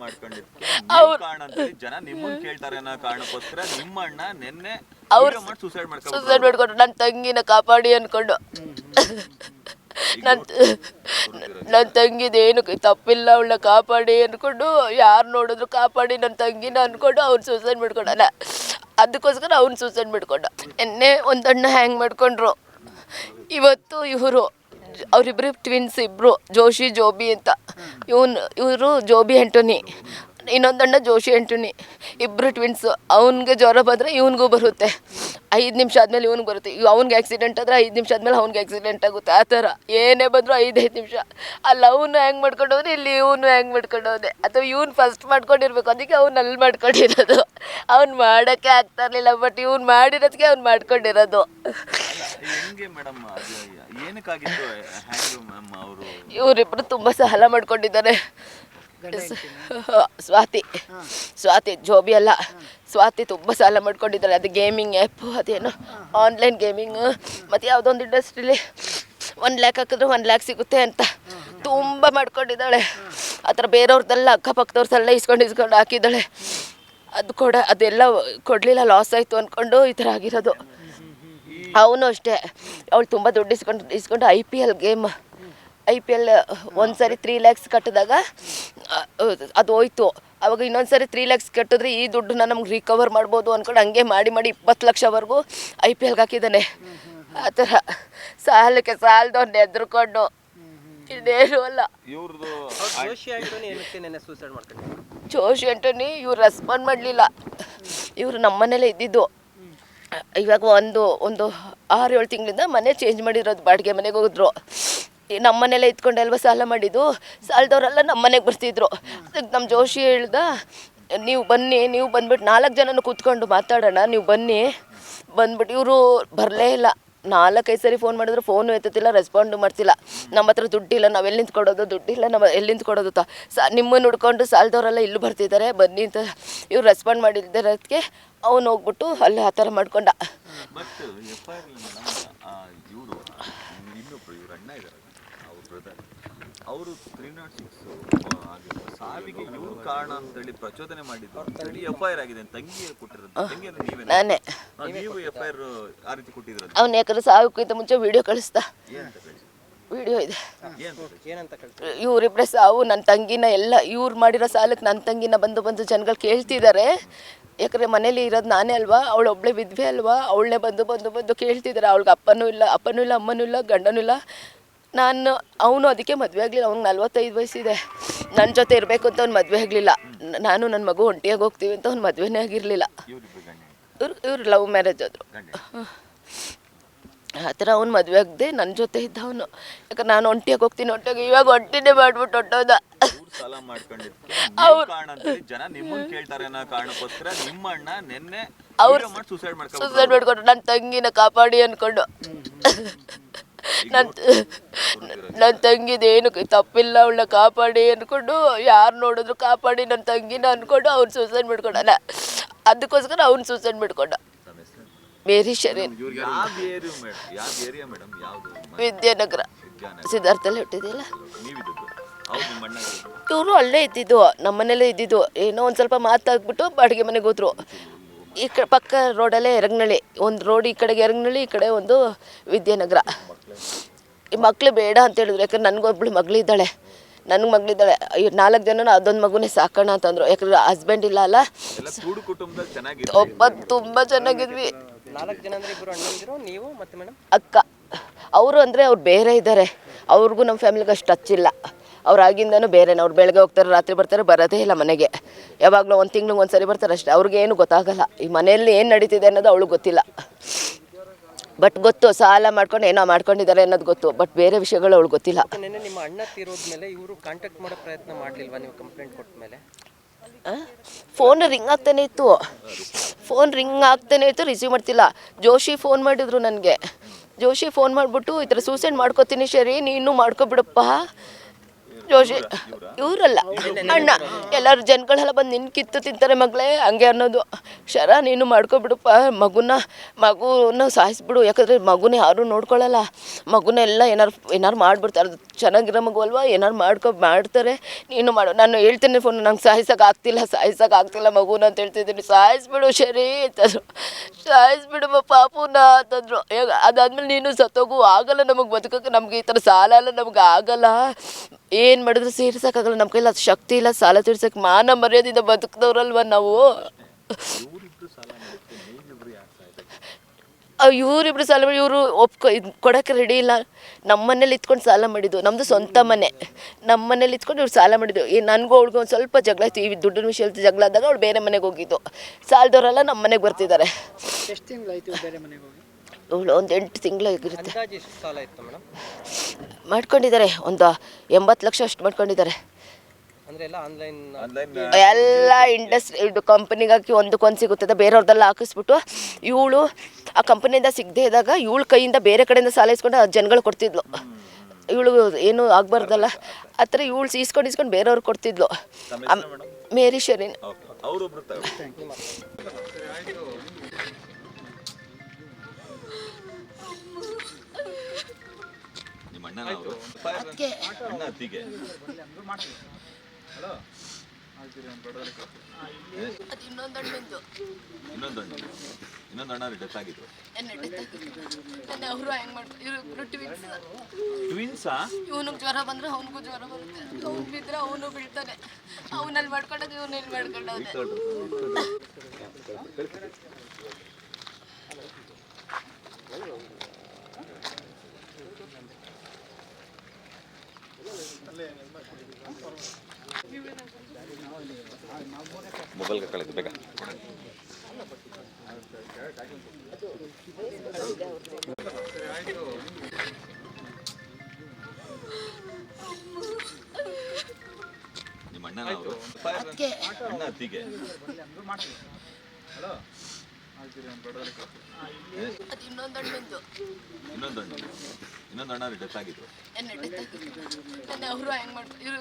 ಮಾಡ್ಕೊಂಡಿದ್ದಕ್ಕೆ ನೀವು ಕಾರಣ ಅಂತೇಳಿ ಜನ ನಿಮ್ಮನ್ನ ಕೇಳ್ತಾರೆ ಅನ್ನೋ ಕಾರಣಕ್ಕೋಸ್ಕರ ನಿಮ್ಮ ಅಣ್ಣ ನಿನ್ನೆ ಅವ್ರು ಮಾಡಿ ಸೂಸೈಡ್ ಮಾಡ್ಕೊಂಡು ಸುಸೈಡ್ ಮಾಡ್ಕೊಂಡು ನನ್ನ ತಂಗಿನ ಕಾಪಾಡಿ ಅನ್ಕೊಂಡು. ನನ್ನ ನನ್ನ ತಂಗಿದು ಏನು ತಪ್ಪಿಲ್ಲ ಅವಳನ್ನ ಕಾಪಾಡಿ ಅನ್ಕೊಂಡು ಯಾರು ನೋಡಿದ್ರು ಕಾಪಾಡಿ ನನ್ನ ತಂಗಿನ ಅನ್ಕೊಂಡು ಅವ್ನು ಸೂಸೈಡ್ ಮಾಡ್ಕೊಂಡಲ್ಲ ಅದಕ್ಕೋಸ್ಕರ ಅವ್ನು ಸೂಸೈಡ್ ಮಾಡ್ಕೊಂಡ. ಎನ್ನೆ ಒಂದಣ್ಣ ಹ್ಯಾಂಗ್ ಮಾಡ್ಕೊಂಡ್ರು. ಇವತ್ತು ಇವರು ಅವರಿಬ್ಬರು ಟ್ವಿನ್ಸ್ ಇಬ್ಬರು ಜೋಶಿ ಜೋಬಿ ಅಂತ. ಇವನು ಇವರು ಜೋಬಿ ಆಂಟೋನಿ ಇನ್ನೊಂದಣ್ಣ ಜೋಶಿ ಆಂಟೋನಿ ಇಬ್ಬರು ಟ್ವಿನ್ಸು ಅವನಿಗೆ ಜ್ವರ ಬಂದರೆ ಇವನಿಗೂ ಬರುತ್ತೆ. ಐದು ನಿಮಿಷ ಆದಮೇಲೆ ಇವನಿಗೆ ಬರುತ್ತೆ. ಈಗ ಅವ್ನಿಗೆ ಆಕ್ಸಿಡೆಂಟ್ ಆದರೆ ಐದು ನಿಮಿಷ ಆದಮೇಲೆ ಅವ್ನಿಗೆ ಆಕ್ಸಿಡೆಂಟ್ ಆಗುತ್ತೆ. ಆ ಥರ. ಏನೇ ಬಂದರೂ ಐದೈದು ನಿಮಿಷ. ಅಲ್ಲಿ ಅವನು ಹ್ಯಾಂಗೆ ಮಾಡ್ಕೊಂಡು ಹೋದ್ರೆ ಇಲ್ಲಿ ಇವನು ಹ್ಯಾಂಗೆ ಮಾಡ್ಕೊಂಡು ಹೋದೆ. ಅಥವಾ ಇವ್ನು ಫಸ್ಟ್ ಮಾಡ್ಕೊಂಡಿರ್ಬೇಕು. ಅದಕ್ಕೆ ಅವ್ನು ಅಲ್ಲಿ ಮಾಡ್ಕೊಂಡಿರೋದು. ಅವ್ನು ಮಾಡೋಕ್ಕೆ ಆಗ್ತಾ ಇರಲಿಲ್ಲ ಬಟ್ ಇವ್ನು ಮಾಡಿರೋದಕ್ಕೆ ಅವ್ನು ಮಾಡ್ಕೊಂಡಿರೋದು. ಇವರಿಬ್ಬರು ತುಂಬ ಸಾಲ ಮಾಡ್ಕೊಂಡಿದ್ದಾರೆ. ಸ್ವಾತಿ ಸ್ವಾತಿ ಜೋಬಿ ಅಲ್ಲ. ಸ್ವಾತಿ ತುಂಬ ಸಾಲ ಮಾಡ್ಕೊಂಡಿದ್ದಾಳೆ ಅದು ಗೇಮಿಂಗ್ ಆ್ಯಪ್ ಅದೇನು ಆನ್ಲೈನ್ ಗೇಮಿಂಗ್ ಮತ್ತು ಯಾವುದೊಂದು ಇಂಡಸ್ಟ್ರೀಲಿ ಒನ್ ಲ್ಯಾಕ್ ಹಾಕಿದ್ರೆ ಒನ್ ಲ್ಯಾಕ್ ಸಿಗುತ್ತೆ ಅಂತ. ತುಂಬ ಮಾಡ್ಕೊಂಡಿದ್ದಾಳೆ. ಆ ಥರ ಬೇರೆಯವ್ರದ್ದೆಲ್ಲ ಅಕ್ಕಪಕ್ಕದವ್ರದ್ದೆಲ್ಲ ಇಸ್ಕೊಂಡು ಇಸ್ಕೊಂಡು ಹಾಕಿದ್ದಾಳೆ. ಅದು ಕೊಡ ಅದೆಲ್ಲ ಕೊಡಲಿಲ್ಲ ಲಾಸ್ ಆಯಿತು ಅಂದ್ಕೊಂಡು ಈ ಥರ ಆಗಿರೋದು. ಅವನು ಅಷ್ಟೇ. ಅವಳು ತುಂಬ ದುಡ್ಡು ಇಸ್ಕೊಂಡು ಇಸ್ಕೊಂಡು I P L game I P L ಒಂದು ಸರಿ ತ್ರೀ ಲ್ಯಾಕ್ಸ್ ಕಟ್ಟಿದಾಗ ಅದು ಹೋಯ್ತು. ಅವಾಗ ಇನ್ನೊಂದು ಸರಿ ತ್ರೀ ಲ್ಯಾಕ್ಸ್ ಕಟ್ಟಿದ್ರೆ ಈ ದುಡ್ಡನ್ನ ನಮ್ಗೆ ರಿಕವರ್ ಮಾಡ್ಬೋದು ಅಂದ್ಕೊಂಡು ಹಂಗೆ ಮಾಡಿ ಮಾಡಿ ಇಪ್ಪತ್ತು ಲಕ್ಷವರೆಗೂ ಐ ಪಿ ಎಲ್ಗೆ ಹಾಕಿದ್ದಾನೆ. ಆ ಥರ ಸಾಲಕ್ಕೆ ಸಾಲದವ್ರನ್ನ ಎದ್ರುಕೊಂಡು ಇನ್ನೇನು ಅಲ್ಲ. ಇವ್ರದ್ದು ಜೋಶಿ ಆಂಟೋನಿ ಅಂಟೋನಿ ಇವ್ರು ರೆಸ್ಪಾಂಡ್ ಮಾಡಲಿಲ್ಲ. ಇವರು ನಮ್ಮನೇಲೇ ಇದ್ದಿದ್ದು. ಇವಾಗ ಒಂದು ಒಂದು ಆರು ಏಳು ತಿಂಗಳಿಂದ ಮನೆ ಚೇಂಜ್ ಮಾಡಿರೋದು ಬಾಡಿಗೆ ಮನೆಗೆ ಹೋಗಿದ್ರು ನಮ್ಮ ಮನೆಯಲ್ಲೇ ಅಲ್ವಾ ಸಾಲ ಮಾಡಿದ್ದು? ಸಾಲದವರೆಲ್ಲ ನಮ್ಮ ಮನೆಗೆ ಬರ್ತಿದ್ರು. ಅದಕ್ಕೆ ನಮ್ಮ ಜೋಶಿ ಹೇಳ್ದ, ನೀವು ಬನ್ನಿ, ನೀವು ಬಂದ್ಬಿಟ್ಟು ನಾಲ್ಕು ಜನನ ಕೂತ್ಕೊಂಡು ಮಾತಾಡೋಣ, ನೀವು ಬನ್ನಿ. ಬಂದ್ಬಿಟ್ಟು ಇವರು ಬರಲೇ ಇಲ್ಲ. ನಾಲ್ಕೈದು ಸರಿ ಫೋನ್ ಮಾಡಿದ್ರು, ಫೋನು ಎತ್ತುತ್ತಿಲ್ಲ ರೆಸ್ಪಾಂಡು ಮಾಡ್ತಿಲ್ಲ. ನಮ್ಮ ಹತ್ರ ದುಡ್ಡಿಲ್ಲ, ನಾವು ಎಲ್ಲಿಂದ ಕೊಡೋದು? ದುಡ್ಡಿಲ್ಲ ನಮ್ಮ ಎಲ್ಲಿ ಕೊಡೋದು ತ ಸ, ನಿಮ್ಮನ್ನು ಹುಡ್ಕೊಂಡು ಸಾಲದವರೆಲ್ಲ ಇಲ್ಲೂ ಬರ್ತಿದ್ದಾರೆ ಬನ್ನಿ ಅಂತ ಇವ್ರು ರೆಸ್ಪಾಂಡ್ ಮಾಡಿದ್ದಕ್ಕೆ ಅವನು ಹೋಗ್ಬಿಟ್ಟು ಅಲ್ಲಿ ಆ ಥರ ಮಾಡ್ಕೊಂಡ. ಅವ್ರ ತ್ರೀ ನಾಟ್ ಸಿಕ್ಸ್ ಸಾವಿಗೆ ಇವರು ಕಾರಣ ಅಂತೇಳಿ ಪ್ರಚೋದನೆ ಮಾಡಿದ್ರು. ಅಂತೇಳಿ ಎಫ್ ಐ ಆರ್ ಆಗಿದೆ ತಂಗಿ ಕೊಟ್ಟಿರೋದು ತಂಗಿಯನ್ನು ನೀವೇ ನಾನೇ. ನೀವು ಎಫ್ ಐ ಆರ್ ಆ ರೀತಿ ಕೊಟ್ಟಿದ್ರು ಅವ್ನು ಯಾಕಂದ್ರೆ ಸಾವಿಕ್ಕಿಂತ ಮುಂಚೆ ವಿಡಿಯೋ ಕಳಿಸ್ತಾ. ಹೇಳಿ ವಿಡಿಯೋ ಇದೆ. ಇವರಿಬ್ಬರೇ ಸಾವು ನನ್ನ ತಂಗಿನ ಎಲ್ಲ ಇವ್ರು ಮಾಡಿರೋ ಸಾಲಕ್ಕೆ ನನ್ನ ತಂಗಿನ ಬಂದು ಬಂದು ಜನಗಳು ಕೇಳ್ತಿದ್ದಾರೆ. ಯಾಕಂದ್ರೆ ಮನೇಲಿ ಇರೋದು ನಾನೇ ಅಲ್ವಾ? ಅವಳು ಒಬ್ಳೆ ವಿದ್ವೆ ಅಲ್ವಾ? ಅವಳನ್ನೇ ಬಂದು ಬಂದು ಬಂದು ಕೇಳ್ತಿದ್ದಾರೆ. ಅವಳಿಗೆ ಅಪ್ಪನೂ ಇಲ್ಲ ಅಪ್ಪನೂ ಇಲ್ಲ ಅಮ್ಮನೂ ಇಲ್ಲ ಗಂಡನೂ ಇಲ್ಲ. ನಾನು ಅವನು ಅದಕ್ಕೆ ಮದುವೆ ಆಗಲಿಲ್ಲ. ಅವ್ನಿಗೆ ನಲ್ವತ್ತೈದು ವಯಸ್ಸಿದೆ. ನನ್ನ ಜೊತೆ ಇರಬೇಕು ಅಂತ ಅವ್ನು ಮದುವೆ ಆಗಲಿಲ್ಲ. ನಾನು ನನ್ನ ಮಗು ಒಂಟಿಯಾಗಿ ಹೋಗ್ತೀವಿ ಅಂತ ಅವ್ನು ಮದುವೆನೇ ಆಗಿರಲಿಲ್ಲ. ಇವ್ರು ಇವ್ರು ಲವ್ ಮ್ಯಾರೇಜ್ ಆದರು. ಆ ಥರ ಅವ್ನು ಮದುವೆ ಆಗದೆ ನನ್ನ ಜೊತೆ ಇದ್ದ ಅವನು. ಯಾಕಂದ್ರೆ ನಾನು ಒಂಟಿಯಾಗಿ ಹೋಗ್ತೀನಿ ಒಂಟಿಯಾಗಿ ಇವಾಗ ಒಂಟಿನೇ ಮಾಡ್ಬಿಟ್ಟು ಹೊಟ್ಟೋದ. ಅವ್ರು ಮಾಡಿ ಸೂಸೈಡ್ ಮಾಡ್ಕೊಂಡು ಸೂಸೈಡ್ ಮಾಡ್ಕೊಂಡು ನನ್ನ ತಂಗಿನ ಕಾಪಾಡಿ ಅನ್ಕೊಂಡು. ನನ್ನ ನನ್ನ ತಂಗಿದು ಏನು ತಪ್ಪಿಲ್ಲ, ಅವಳನ್ನ ಕಾಪಾಡಿ ಅಂದ್ಕೊಂಡು ಯಾರು ನೋಡಿದ್ರು ಕಾಪಾಡಿ ನನ್ನ ತಂಗಿನ ಅಂದ್ಕೊಂಡು ಅವ್ನು ಸೂಸೈಡ್ ಮಾಡ್ಕೊಂಡಲ್ಲ. ಅದಕ್ಕೋಸ್ಕರ ಅವ್ನು ಸೂಸೈಡ್ ಮಾಡ್ಕೊಂಡ. ಮೇರಿ ಶರೀನ್ ವಿದ್ಯಾನಗರ. ಸಿದ್ಧಾರ್ಥಲ್ಲಿ ಹುಟ್ಟಿದೆಯಲ್ಲ? ಇವರು ಅಲ್ಲೇ ಇದ್ದಿದ್ದು ನಮ್ಮನೇಲೇ ಇದ್ದಿದ್ದು. ಏನೋ ಒಂದು ಸ್ವಲ್ಪ ಮಾತಾಗ್ಬಿಟ್ಟು ಬಾಡಿಗೆ ಮನೆಗೆ ಹೋದ್ರು. ಈ ಕಡೆ ಪಕ್ಕ ರೋಡಲ್ಲೇ ಎರಗ್ನಳ್ಳಿ. ಒಂದು ರೋಡ್ ಈ ಕಡೆಗೆ ಎರಗ್ನಳ್ಳಿ, ಈ ಕಡೆ ಒಂದು ವಿದ್ಯಾನಗರ. ಈ ಮಕ್ಳು ಬೇಡ ಅಂತ ಹೇಳಿದ್ರು. ಯಾಕಂದ್ರೆ ನನಗೊಬ್ಳು ಮಗಳಿದ್ದಾಳೆ. ನನಗೆ ಮಗಳಿದ್ದಾಳೆ. ಅಯ್ಯೋ ನಾಲ್ಕು ಜನ ಅದೊಂದು ಮಗುನೇ ಸಾಕೋಣ ಅಂತಂದ್ರು. ಯಾಕಂದ್ರೆ ಹಸ್ಬೆಂಡ್ ಇಲ್ಲ ಅಲ್ಲ. ಎಲ್ಲ ಕೂಡು ಕುಟುಂಬದಲ್ಲಿ ಚೆನ್ನಾಗಿದೆ ಒಬ್ಬ ತುಂಬ ಚೆನ್ನಾಗಿದ್ವಿ. ನಾಲ್ಕು ಜನ ಅಂದ್ರೆ ಇಬ್ಬರು ಅಣ್ಣಂದಿರು ನೀವು ಮತ್ತೆ ಮೇಡಮ್ ಅಕ್ಕ. ಅವರು ಅಂದರೆ ಅವ್ರು ಬೇರೆ ಇದ್ದಾರೆ ಅವ್ರಿಗೂ ನಮ್ಮ ಫ್ಯಾಮಿಲಿಗೆ ಅಷ್ಟು ಟಚ್ ಇಲ್ಲ. ಅವ್ರು ಆಗಿಂದನೂ ಬೇರೆನೇ. ಅವ್ರು ಬೆಳಗ್ಗೆ ಹೋಗ್ತಾರೆ ರಾತ್ರಿ ಬರ್ತಾರೆ ಬರೋದೇ ಇಲ್ಲ ಮನೆಗೆ. ಯಾವಾಗಲೂ ಒಂದು ತಿಂಗ್ಳಿಗೆ ಒಂದು ಸರಿ ಬರ್ತಾರೆ ಅಷ್ಟೇ. ಅವ್ರಿಗೇನು ಗೊತ್ತಾಗಲ್ಲ. ಈ ಮನೆಯಲ್ಲಿ ಏನು ನಡೀತಿದೆ ಅನ್ನೋದು ಅವಳಿಗೆ ಗೊತ್ತಿಲ್ಲ. ಬಟ್ ಗೊತ್ತು ಸಾಲ ಮಾಡ್ಕೊಂಡು ಏನೋ ಮಾಡ್ಕೊಂಡಿದ್ದಾರೆ ಅನ್ನೋದು ಗೊತ್ತು. ಬಟ್ ಬೇರೆ ವಿಷಯಗಳು ಅವ್ಳು ಗೊತ್ತಿಲ್ಲ. ನೆನ್ನೆ ನಿಮ್ಮ ಅಣ್ಣ ತೀರೋದ್ಮೇಲೆ ಇವರು ಕಾಂಟ್ಯಾಕ್ಟ್ ಮಾಡೋ ಪ್ರಯತ್ನ ಮಾಡಲಿಲ್ವಾ ನೀವು ಕಂಪ್ಲೇಂಟ್ ಕೊಟ್ಟ ಮೇಲೆ? ಫೋನ್ ರಿಂಗ್ ಆಗ್ತಾನೆ ಇತ್ತು. ಫೋನ್ ರಿಂಗ್ ಆಗ್ತಾನೆ ಇತ್ತು ರಿಸೀವ್ ಮಾಡ್ತಿಲ್ಲ. ಜೋಶಿ ಫೋನ್ ಮಾಡಿದ್ರು ನನಗೆ. ಜೋಶಿ ಫೋನ್ ಮಾಡಿಬಿಟ್ಟು ಈ ಥರ ಸೂಸೈಡ್ ಮಾಡ್ಕೋತೀನಿ ಶರಿ ನೀನು ಮಾಡ್ಕೊಬಿಡಪ್ಪ. ಜೋಶಿ. ಇವರಲ್ಲ. ಅಣ್ಣ. ಎಲ್ಲರೂ ಜನಗಳೆಲ್ಲ ಬಂದು ನಿನ್ನ ಕಿತ್ತು ತಿಂತಾರೆ ಮಗಳೇ. ಹಂಗೆ ಅನ್ನೋದು. ಶರ ನೀನು ಮಾಡ್ಕೊಬಿಡುಪ್ಪ. ಮಗುನ ಮಗುನ ಸಾಯಿಸ್ಬಿಡು. ಯಾಕಂದರೆ ಮಗುನ ಯಾರೂ ನೋಡ್ಕೊಳ್ಳಲ್ಲ ಮಗುನ ಎಲ್ಲ ಏನಾರು ಏನಾರು ಮಾಡಿಬಿಡ್ತಾರೆ. ಅದು ಚೆನ್ನಾಗಿರೋ ಮಗು ಅಲ್ವಾ? ಏನಾರು ಮಾಡ್ಕೊ ಮಾಡ್ತಾರೆ. ನೀನು ಮಾಡು. ನಾನು ಹೇಳ್ತೇನೆ ಫೋನ್ ನಂಗೆ ಸಾಯಿಸೋಕೆ ಆಗ್ತಿಲ್ಲ ಸಾಯಿಸೋಕೆ ಆಗ್ತಿಲ್ಲ ಮಗುನ ಅಂತ ಹೇಳ್ತಿದ್ದೀನಿ. ಸಾಯಿಸ್ಬಿಡು ಶರಿ ಅಂತಂದ್ರು. ಸಾಯಿಸ್ಬಿಡು ಪಾಪುನ ಅಂತಂದರು. ಅದಾದ್ಮೇಲೆ ನೀನು ಸತ್ತೋಗು. ಆಗಲ್ಲ ನಮಗೆ ಬದುಕೋಕೆ ನಮ್ಗೆ ಈ ಥರ ಸಾಲ ಎಲ್ಲ ನಮ್ಗೆ ಆಗಲ್ಲ. ಏನು ಮಾಡಿದ್ರು ಸೇರ್ಸೋಕ್ಕಾಗಲ್ಲ. ನಮ್ಮ ಕೈಲಿ ಅದು ಶಕ್ತಿ ಇಲ್ಲ ಸಾಲ ತೀರ್ಸಕ್ಕೆ ಮಾನ ಮರ್ಯಾದಿಂದ ಬದುಕಿದವ್ರಲ್ವ ನಾವು? ಇವರಿಬ್ರು ಸಾಲ ಮಾಡಿ ಇವರು ಒಪ್ಕೊ ಇದು ಕೊಡೋಕ್ಕೆ ರೆಡಿ ಇಲ್ಲ. ನಮ್ಮ ಮನೇಲಿ ಇತ್ಕೊಂಡು ಸಾಲ ಮಾಡಿದ್ದು. ನಮ್ಮದು ಸ್ವಂತ ಮನೆ. ನಮ್ಮ ಮನೇಲಿ ಇತ್ಕೊಂಡು ಇವ್ರು ಸಾಲ ಮಾಡಿದ್ದು. ಈ ನನಗೂ ಅವ್ಳಿಗೂ ಒಂದು ಸ್ವಲ್ಪ ಜಗಳ ಆಯ್ತು ಈ ದುಡ್ಡಿನ ವಿಷಯ ಜಗಳ ಆದಾಗ ಅವ್ಳು ಬೇರೆ ಮನೆಗೆ ಹೋಗಿದ್ದು. ಸಾಲದವರೆಲ್ಲ ನಮ್ಮ ಮನೆಗೆ ಬರ್ತಿದ್ದಾರೆ. ಎಷ್ಟು ತಿಂಗಳಾಯ್ತು ಬೇರೆ ಮನೆಗೆ ಹೋಗಿ? ಇವಳು ಒಂದು ಎಂಟು ತಿಂಗಳಾಗಿರುತ್ತೆ ಮಾಡ್ಕೊಂಡಿದ್ದಾರೆ ಒಂದು ಎಂಬತ್ತು ಲಕ್ಷ ಅಷ್ಟು ಮಾಡ್ಕೊಂಡಿದ್ದಾರೆ. ಅಂದ್ರೆ ಎಲ್ಲ ಆನ್ಲೈನ್ ಆನ್ಲೈನ್ ಎಲ್ಲ ಇಂಡಸ್ಟ್ರಿ ಇದು ಕಂಪನಿಗೆ ಹಾಕಿ ಒಂದಕ್ಕೊಂದು ಸಿಗುತ್ತದೆ ಬೇರೆಯವ್ರದ್ದೆಲ್ಲ ಹಾಕಿಸ್ಬಿಟ್ಟು ಇವಳು ಆ ಕಂಪನಿಯಿಂದ ಸಿಗದೆ ಇದ್ದಾಗ ಇವಳ ಕೈಯಿಂದ ಬೇರೆ ಕಡೆಯಿಂದ ಸಾಲ ಇಸ್ಕೊಂಡು ಆ ಜನಗಳು ಕೊಡ್ತಿದ್ಲು. ಇವಳು ಏನು ಆಗಬಾರ್ದಲ್ಲ ಆ ಥರ ಇವಳು ಈಸ್ಕೊಂಡು ಇಸ್ಕೊಂಡು ಬೇರೆಯವ್ರು ಕೊಡ್ತಿದ್ಲು. ಮೇರಿ ಶರೀನ್ ಇನ್ನೊಂದು ಇನ್ನೊಂದು ಅಣ್ಣ. ಡೆತ್ ಆಗಿದ್ರು ಅವರು ಹೆಂಗೆ ಮಾಡ್ತಾರೆ ಇವರು ಟ್ವಿನ್ಸ್ ಟ್ವಿನ್ಸಾ ಇವನಿಗೆ ಜ್ವರ ಬಂದ್ರೆ ಅವನಿಗೂ ಜ್ವರ ಬರುತ್ತೆ. ಅವ್ನು ಬಿದ್ದರೆ ಅವನು ಬೀಳ್ತಾನೆ. ಅವನಲ್ಲಿ ಮಾಡ್ಕೊಂಡಾಗ ಇವನಲ್ಲಿ ಇಲ್ಲಿ ಮೊಬೈಲ್ ಕಳೆದು ಬೇಗ. ನಿಮ್ಮ ಅಣ್ಣ ಅತ್ತಿಗೆ. ಇನ್ನೊಂದು ಇನ್ನೊಂದು ಅಣ್ಣ. ಇನ್ನೊಂದು ಅಣ್ಣ ಡೆತ್ ಆಗಿದ್ರು ಅವರು ಹೆಂಗೆ ಮಾಡ್ತಾರೆ? ಇವರು